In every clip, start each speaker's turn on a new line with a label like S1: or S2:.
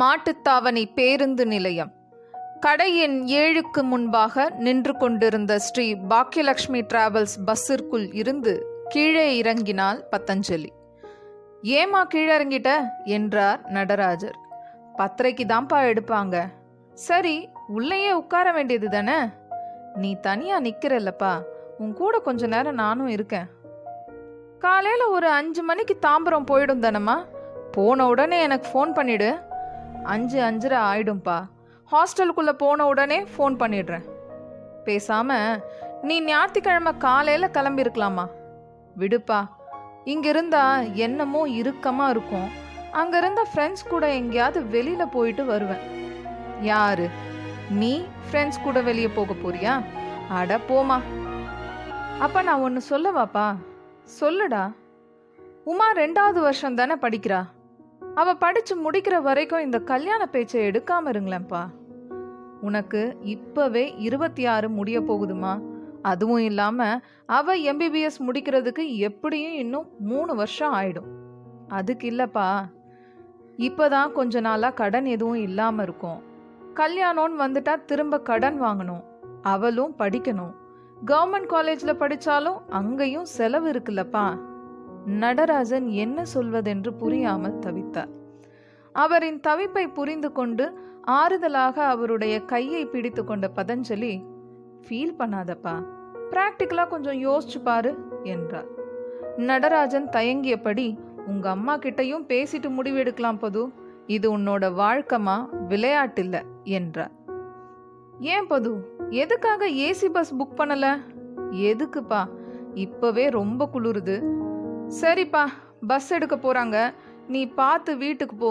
S1: மாட்டுத்தாவணி பேருந்து நிலையம். கடையின் ஏழுக்கு முன்பாக நின்று கொண்டிருந்த ஸ்ரீ பாக்கியலக்ஷ்மி டிராவல்ஸ் பஸ்ஸிற்குள் இருந்து கீழே இறங்கினாள் பத்தஞ்சலி. ஏமா கீழே இறங்கிட்ட? என்றார் நடராஜர். பத்திரைக்கு தான்ப்பா எடுப்பாங்க. சரி உள்ளேயே உட்கார வேண்டியது தானே? நீ தனியா நிக்கிறல்லப்பா. உன் கூட கொஞ்ச நேரம் நானும் இருக்கேன். காலையில ஒரு அஞ்சு மணிக்கு தாம்பரம் போயிடும் தானம்மா? போன உடனே எனக்கு ஃபோன் பண்ணிடு. அஞ்சு அஞ்சரை ஆயிடும்பா. ஹாஸ்டலுக்குள்ளே போன உடனே ஃபோன் பண்ணிடுறேன். பேசாமல் நீ ஞாயிற்றுக்கிழமை காலையில் கிளம்பியிருக்கலாமா? விடுப்பா. இங்கிருந்தா என்னமோ இறுக்கமாக இருக்கும். அங்கே இருந்த ஃப்ரெண்ட்ஸ் கூட எங்கேயாவது வெளியில் போயிட்டு வருவேன். யாரு? நீ ஃப்ரெண்ட்ஸ் கூட வெளியே போக போறியா? அட போமா அப்போ நான் ஒன்று சொல்லவாப்பா? சொல்லுடா. உமா ரெண்டாவது வருஷம் தானே படிக்கிறா? அவ படிச்சு முடிக்கிற வரைக்கும் இந்த கல்யாண பேச்சை எடுக்காம இருங்களேன்ப்பா. உனக்கு இப்பவே இருபத்தி ஆறு முடிய போகுதுமா. அதுவும் இல்லாம அவ எம்பிபிஎஸ் முடிக்கிறதுக்கு எப்படியும் இன்னும் மூணு வருஷம் ஆயிடும். அதுக்கு இல்லப்பா. இப்பதான் கொஞ்ச நாளா கடன் எதுவும் இல்லாம இருக்கும். கல்யாணம்னு வந்துட்டா திரும்ப கடன் வாங்கணும். அவளும் படிக்கணும். கவர்மெண்ட் காலேஜில் படித்தாலும் அங்கேயும் செலவு இருக்குல்லப்பா. நடராஜன் என்ன சொல்வதென்று புரியாமல் தவித்தார். அவரின் தவிப்பை புரிந்து கொண்டு ஆறுதலாக அவருடைய கையை பிடித்து கொண்ட பதஞ்சலி ஃபீல் பண்ணாதப்பா பிராக்டிக்கலா கொஞ்சம் யோசிச்சு பாரு என்றார். நடராஜன் தயங்கியபடி உங்க அம்மா கிட்டையும் பேசிட்டு முடிவெடுக்கலாம் பது இது உன்னோட வாழ்க்கமா விளையாட்டில்ல என்றார். ஏன் பது எதுக்காக ஏசி பஸ் புக் பண்ணல? எதுக்குப்பா இப்பவே ரொம்ப குளிருது சரிப்பா பஸ் எடுக்க போறாங்க. நீ பார்த்து வீட்டுக்கு போ.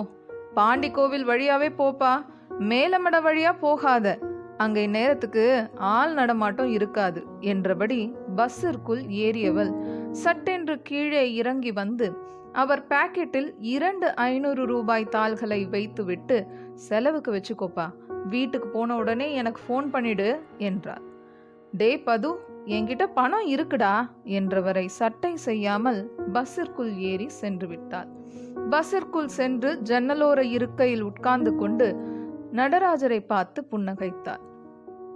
S1: பாண்டி கோவில் வழியாவே போப்பா. மேலமட வழியா போகாத. அங்கே நேரத்துக்கு ஆள் நடமாட்டம் இருக்காது என்றபடி பஸ்ஸிற்குள் ஏறியவள் சட்டென்று கீழே இறங்கி வந்து அவர் பாக்கெட்டில் இரண்டு ஐநூறு ரூபாய் தாள்களை வைத்துவிட்டு செலவுக்கு வச்சுக்கோப்பா. வீட்டுக்கு போன உடனே எனக்கு ஃபோன் பண்ணிடு என்றார் டே பது என்கிட்ட பணம் இருக்குடா என்றவரை சட்டை செய்யாமல் பஸ்ஸிற்குள் ஏறி சென்று விட்டாள். பஸ்ஸிற்குள் சென்று ஜன்னலோர இருக்கையில் உட்கார்ந்து கொண்டு நடராஜரை பார்த்து புன்னகைத்தாள்.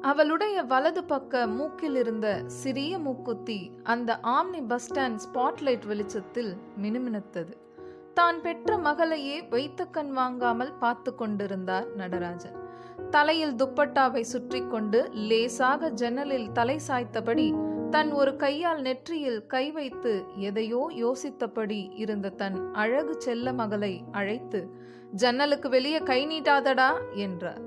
S1: அவளுடைய வலது பக்க மூக்கில் இருந்த சிறிய மூக்குத்தி அந்த ஆம்னி பஸ் ஸ்டாண்ட் ஸ்பாட்லைட் வெளிச்சத்தில் மினுமினுத்தது. தான் பெற்ற மகளையே வைத்த கண் வாங்காமல் பார்த்து கொண்டிருந்தார் நடராஜன் தலையில் துப்பட்டாவை சுற்றி கொண்டு லேசாக ஜன்னலில் தலை சாய்த்தபடி தன் ஒரு கையால் நெற்றியில் கை வைத்து எதையோ யோசித்தபடி இருந்த தன் அழகு செல்ல மகளை அழைத்து ஜன்னலுக்கு வெளியே கை நீட்டாதடா என்றார்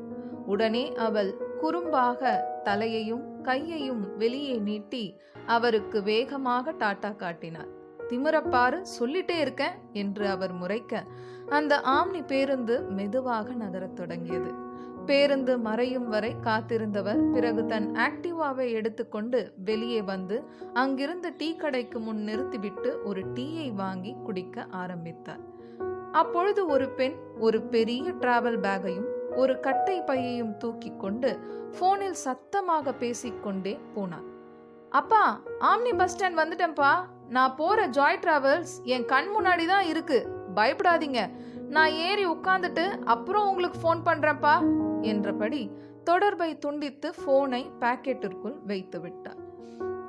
S1: உடனே அவள் குறும்பாக தலையையும் கையையும் வெளியே நீட்டி அவருக்கு வேகமாக டாட்டா காட்டினார் திமிரப்பாரு சொல்லிட்டே இருக்கேன் என்று அவர் முறைக்க அந்த ஆம்னி பேருந்து மெதுவாக நகரத் தொடங்கியது. பேருந்து மறையும் வரை காத்திருந்தவர். பிறகு தன் ஆக்டிவாவை எடுத்துக்கொண்டு வெளியே வந்து அங்கிருந்த டீ கடைக்கு முன் நிறுத்திவிட்டு ஒரு டீயை வாங்கி குடிக்க ஆரம்பித்தார். அப்பொழுது ஒரு பெண் ஒரு பெரிய டிராவல் பேக்கையும் ஒரு கட்டை பையையும் தூக்கி கொண்டு போனில் சத்தமாக பேசிக்கொண்டே போனார். அப்பா ஆம்னி பஸ் ஸ்டாண்ட் வந்துட்டேன்ப்பா. நான் போற ஜாய் டிராவல்ஸ் என் கண் முன்னாடி தான் இருக்கு. பயப்படாதீங்க. நான் ஏறி உட்காந்துட்டு அப்புறம் உங்களுக்கு ஃபோன் பண்றேன்ப்பா. என்றபடி தொடர்பை துண்டித்து போனை பாக்கெட்டிற்குள் வைத்து விட்டார்.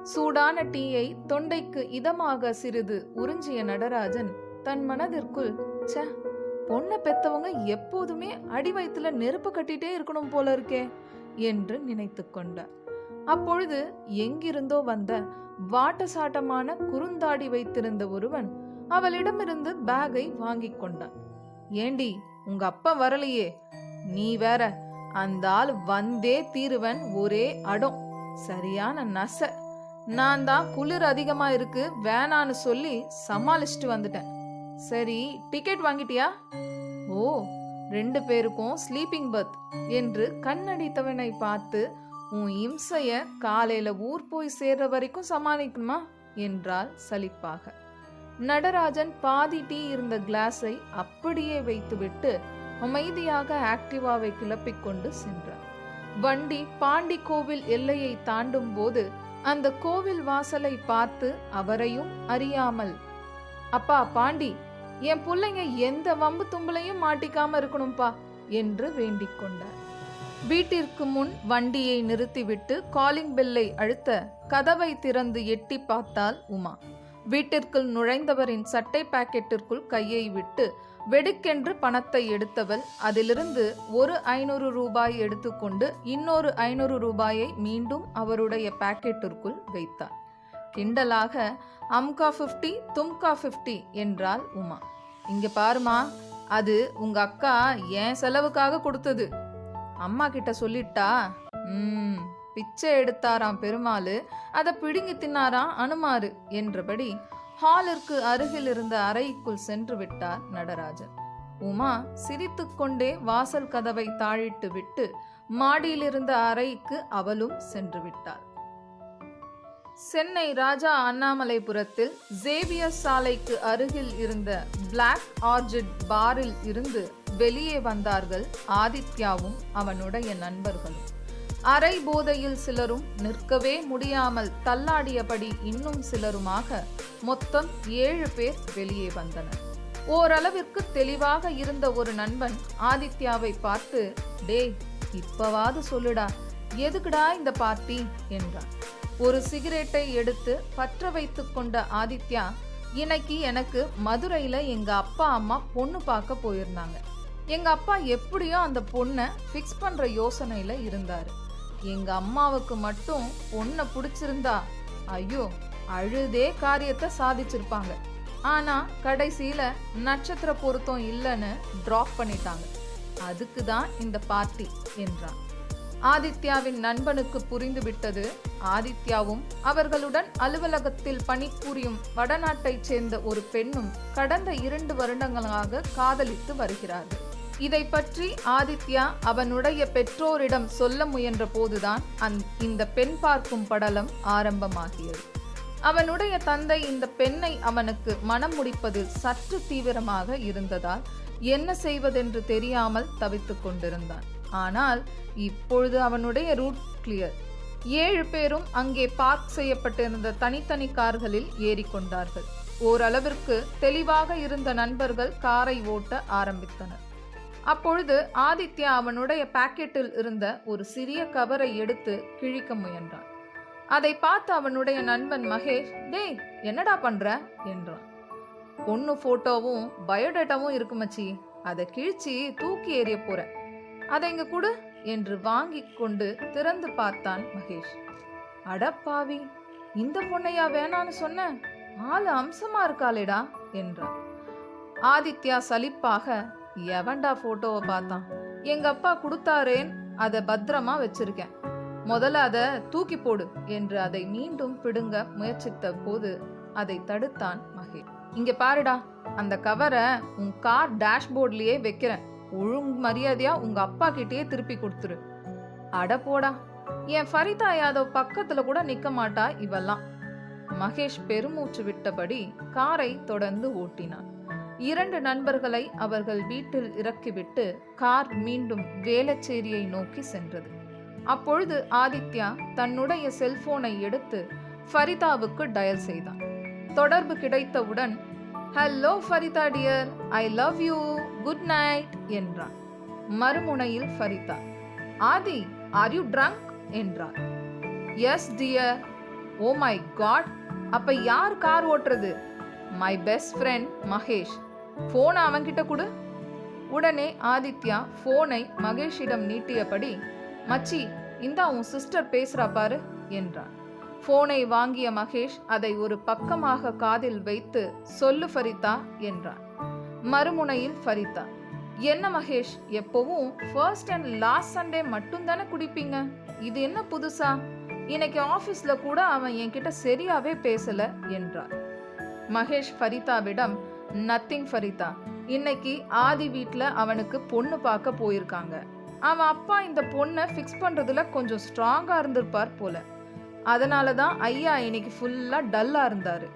S1: சூடான டீயை தொண்டைக்கு இதமாக சிறிது உறிஞ்சிய நடராஜன் தன் மனதிற்குள் ச்சே பொண்ணை பெத்தவங்க எப்போதுமே அடி வயித்துல நெருப்பு கட்டிட்டே இருக்கணும் போல இருக்கே என்று நினைத்து கொண்டார். அப்பொழுது எங்கிருந்தோ வந்த வாட்ட சாட்டமான குறுந்தாடி வைத்திருந்த ஒருவன் அவளிடமிருந்து பேக்கை வாங்கிக் கொண்டான். ஏண்டி உங்க அப்பா வரலையே நீ வேற அந்த ஆள் வந்தே தீருவன் ஒரே அடம். சரியான நச. நான் தான் குளிர் அதிகமா இருக்கு வேணான்னு சொல்லி சமாளிச்சுட்டு வந்துட்டேன். சரி டிக்கெட் வாங்கிட்டியா? ஓ ரெண்டு பேருக்கும் ஸ்லீப்பிங் பர்த் என்று கண்ணடித்தவனை பார்த்து உன் இம்சைய காலையில ஊர் போய் சேர்ற வரைக்கும் சமாளிக்கணுமா? என்றாள் சலிப்பாக. நடராஜன் பாதி டீ இருந்த கிளாஸை அப்படியே வைத்துவிட்டு அமைதியாக ஆக்டிவாவை கிளப்பிக் கொண்டு சென்றார் வண்டி பாண்டி கோவில் எல்லையை தாண்டும் போது அந்த கோவில் வாசலை பார்த்து அவரையும் அறியாமல் அப்பா பாண்டி என் பிள்ளைங்க எந்த வம்பு தும்பலையும் மாட்டிக்காம இருக்கணும்பா என்று வேண்டிக் கொண்டார். வீட்டிற்கு முன் வண்டியை நிறுத்திவிட்டு காலிங் பெல்லை அழுத்த கதவை திறந்து எட்டி பார்த்தாள் உமா. வீட்டிற்குள் நுழைந்தவரின் சட்டை பாக்கெட்டிற்குள் கையை விட்டு வெடுக்கென்று பணத்தை எடுத்தவள். அதிலிருந்து ஒரு ஐநூறு ரூபாய் எடுத்துக்கொண்டு இன்னொரு ஐநூறு ரூபாயை மீண்டும் அவருடைய பாக்கெட்டிற்குள் வைத்தார் கிண்டலாக அம்கா ஃபிஃப்டி தும்கா ஃபிஃப்டி என்றாள் உமா. இங்க பாருமா அது உங்க அக்கா என் செலவுக்காக கொடுத்தது? அம்மா கிட்ட சொல்லிட்டா ம் பிச்சை எடுத்தாராம் பெருமாள் அதை பிடுங்கி தின்னாராம் அனுமாரு என்றபடி ஹாலிற்கு அருகில் இருந்த அறைக்குள் சென்று விட்டார் நடராஜன். உமா சிரித்துக்கொண்டே வாசல் கதவை தாழிட்டு விட்டு மாடியிலிருந்த அறைக்கு அவளும் சென்று விட்டாள் சென்னை ராஜா அண்ணாமலைபுரத்தில் ஜேவியர் சாலைக்கு அருகில் இருந்த பிளாக் ஆர்ஜிட் பாரில் இருந்து வெளியே வந்தார்கள் ஆதித்யாவும் அவனுடைய நண்பர்களும். அரை போதையில் சிலரும் நிற்கவே முடியாமல் தள்ளாடியபடி இன்னும் சிலருமாக மொத்தம் ஏழு பேர் வெளியே வந்தனர். ஓரளவிற்கு தெளிவாக இருந்த ஒரு நண்பன் ஆதித்யாவை பார்த்து டேய் இப்பவாது சொல்லுடா எதுக்குடா இந்த பார்ட்டி? என்றான். ஒரு சிகரெட்டை எடுத்து பற்ற வைத்து கொண்ட ஆதித்யா இன்னைக்கு எனக்கு மதுரையில் எங்க அப்பா அம்மா பொண்ணு பார்க்க போயிருந்தாங்க. எங்க அப்பா எப்படியோ அந்த பொண்ணை ஃபிக்ஸ் பண்ற யோசனையில இருந்தாரு. எங்க அம்மாவுக்கு மட்டும் பொண்ணை பிடிச்சிருந்தா ஐயோ அழுதே காரியத்தை சாதிச்சிருப்பாங்க. ஆனா கடைசியில நட்சத்திர பொருத்தம் இல்லைன்னு டிராப் பண்ணிட்டாங்க. அதுக்கு தான் இந்த பார்ட்டி என்றான். ஆதித்யாவின் நண்பனுக்கு புரிந்துவிட்டது ஆதித்யாவும் அவர்களுடன் அலுவலகத்தில் பணிபுரியும் வடநாட்டைச் சேர்ந்த ஒரு பெண்ணும் கடந்த இரண்டு வருடங்களாக காதலித்து வருகிறார்கள். இதை பற்றி ஆதித்யா அவனுடைய பெற்றோரிடம் சொல்ல முயன்ற போதுதான் அந் இந்த பெண் பார்க்கும் படலம் ஆரம்பமாகியது. அவனுடைய தந்தை இந்த பெண்ணை அவனுக்கு மனம் முடிப்பதில் சற்று தீவிரமாக இருந்ததால் என்ன செய்வதென்று தெரியாமல் தவித்துக் கொண்டிருந்தான். ஆனால் இப்பொழுது அவனுடைய ரூட் கிளியர். ஏழு பேரும் அங்கே பார்க் செய்யப்பட்டிருந்த தனித்தனி கார்களில் ஏறிக்கொண்டார்கள். ஓரளவிற்கு தெளிவாக இருந்த நண்பர்கள் காரை ஓட்ட ஆரம்பித்தனர். அப்பொழுது ஆதித்யா அவனுடைய பாக்கெட்டில் இருந்த ஒரு சிறிய கவரை எடுத்து கிழிக்க முயன்றான். அதை பார்த்து அவனுடைய நண்பன் மகேஷ் டேய் என்னடா பண்ற? என்றான். பொண்ணு போட்டோவும் பயோடேட்டாவும் இருக்கு மச்சி. அதை கிழிச்சு தூக்கி எறிய போற அதை இங்க கொடு என்று வாங்கி கொண்டு திறந்து பார்த்தான் மகேஷ். அடப்பாவி இந்த பொண்ணையா வேணான்னு சொன்ன? ஆளு அம்சமா இருக்காளேடா என்றான். ஆதித்யா சலிப்பாக எவன்டா ஃபோட்டோவை பார்த்தான்? எங்க அப்பா கொடுத்தாரேன் அதை பத்திரமா வச்சிருக்கேன். முதல்ல அதை தூக்கி போடு என்று அதை மீண்டும் பிடுங்க முயற்சித்த போது அதை தடுத்தான் மகே இங்க பாருடா அந்த கவரை உன் கார் டேஷ்போர்ட்லயே வைக்கிறேன். ஒழுங்கு மரியாதையா உங்க அப்பா கிட்டேயே திருப்பி கொடுத்துரு. அட போடா என் ஃபரிதா யாதவ் பக்கத்துல கூட நிக்க மாட்டா இவெல்லாம். மகேஷ் பெருமூச்சு விட்டபடி காரை தொடர்ந்து ஓட்டினான். இரண்டு நண்பர்களை அவர்கள் வீட்டில் இறக்கிவிட்டு கார் மீண்டும் வேலச்சேரியை நோக்கி சென்றது. அப்பொழுது ஆதித்யா தன்னுடைய செல்போனை எடுத்து ஃபரிதாவுக்கு டயல் செய்தான். தொடர்பு கிடைத்தவுடன் hello Farida dear I love you good night என்றான். மறுமுனையில் Farida Adhi are you drunk? என்றார் yes dear. Oh my god அப்ப யார் கார் ஓட்டுறது? My best friend Mahesh. ஃபோனை அவன்கிட்ட கொடு. உடனே ஆதித்யா ஃபோனை மகேஷிடம் நீட்டியபடி மச்சி இந்தா உன் சிஸ்டர் பேசுறா பாரு என்றான். ஃபோனை வாங்கிய மகேஷ் அதை ஒரு பக்கமாக காதில் வைத்து சொல்லு ஃபரிதா என்றான். மறுமுனையில் ஃபரிதா என்ன மகேஷ் எப்பவும் ஃபர்ஸ்ட் அண்ட் லாஸ்ட் சண்டே மட்டும்தானே குடிப்பீங்க? இது என்ன புதுசா? இன்னைக்கு ஆஃபீஸில் கூட அவன் என்கிட்ட சரியாவே பேசல என்றார் மகேஷ் ஃபரிதாவிடம் நத்திங் ஃபரிதா இன்னைக்கு ஆதி வீட்டில் அவனுக்கு பொண்ணு பார்க்க போயிருக்காங்க. அவன் அப்பா இந்த பொண்ணை ஃபிக்ஸ் பண்ணுறதுல கொஞ்சம் ஸ்ட்ராங்காக இருந்திருப்பார் போல. அதனால தான் ஐயா இன்னைக்கு ஃபுல்லாக டல்லாக இருந்தார்.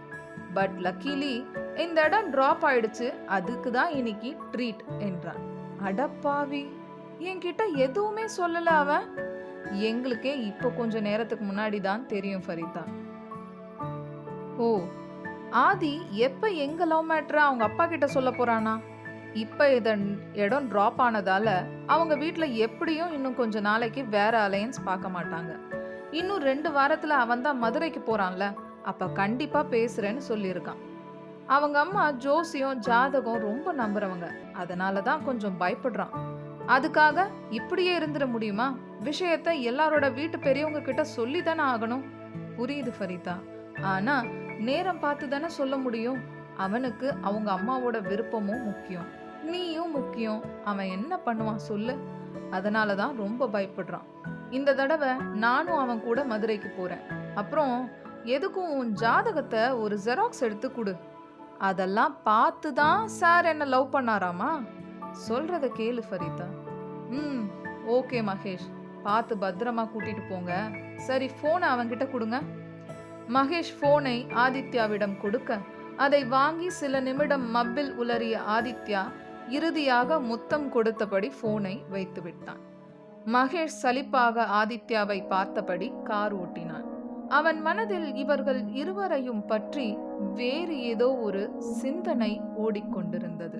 S1: பட் லக்கிலி இந்த இடம் ட்ராப் ஆயிடுச்சு. அதுக்கு தான் இன்னைக்கு ட்ரீட் என்றான். அடப்பாவி என்கிட்ட எதுவுமே சொல்லல அவன். எங்களுக்கே இப்போ கொஞ்ச நேரத்துக்கு முன்னாடி தான் தெரியும் ஃபரிதா ஓ ஆதி எப்போ எங்க லவ் மேட்ரை அவங்க அப்பா கிட்ட சொல்ல போறானா? இப்போ இதன் இடம் ட்ராப் ஆனதால அவங்க வீட்டில் எப்படியும் இன்னும் கொஞ்ச நாளைக்கு வேற அலையன்ஸ் பார்க்க மாட்டாங்க. இன்னும் ரெண்டு வாரத்தில் அவன் தான் மதுரைக்கு போகிறான்ல அப்போ கண்டிப்பாக பேசுகிறேன்னு சொல்லியிருக்கான். அவங்க அம்மா ஜோசியம் ஜாதகம் ரொம்ப நம்புறவங்க. அதனால தான் கொஞ்சம் பயப்படுறான். அதுக்காக இப்படியே இருந்துட முடியுமா? விஷயத்த எல்லாரோட வீட்டு பெரியவங்க கிட்ட சொல்லி தானே ஆகணும். புரியுது ஃபரிதா. ஆனால் நேரம் பார்த்து தானே சொல்ல முடியும்? அவனுக்கு அவங்க அம்மாவோட விருப்பமும் முக்கியம். நீயும் முக்கியம். அவன் என்ன பண்ணுவான் சொல்லு. அதனால தான் ரொம்ப பயப்படுறான். இந்த தடவை நானும் அவன் கூட மதுரைக்கு போகிறேன் அப்புறம் எதுக்கும் உன் ஜாதகத்தை ஒரு ஜெராக்ஸ் எடுத்து கொடு. அதெல்லாம் பார்த்து தான் சார் என்ன லவ் பண்ணாராமா? சொல்கிறத கேளு ஃபரிதா. ம் ஓகே மகேஷ். பார்த்து பத்திரமா கூட்டிட்டு போங்க. சரி ஃபோனை அவன்கிட்ட கொடுங்க. மகேஷ் ஃபோனை ஆதித்யாவிடம் கொடுக்க அதை வாங்கி சில நிமிடம் மப்பில் உலறிய ஆதித்யா இறுதியாக முத்தம் கொடுத்தபடி ஃபோனை வைத்து விட்டான் மகேஷ் சலிப்பாக ஆதித்யாவை பார்த்தபடி கார் ஓட்டினான். அவன் மனதில் இவர்கள் இருவரையும் பற்றி வேறு ஏதோ ஒரு சிந்தனை ஓடிக்கொண்டிருந்தது.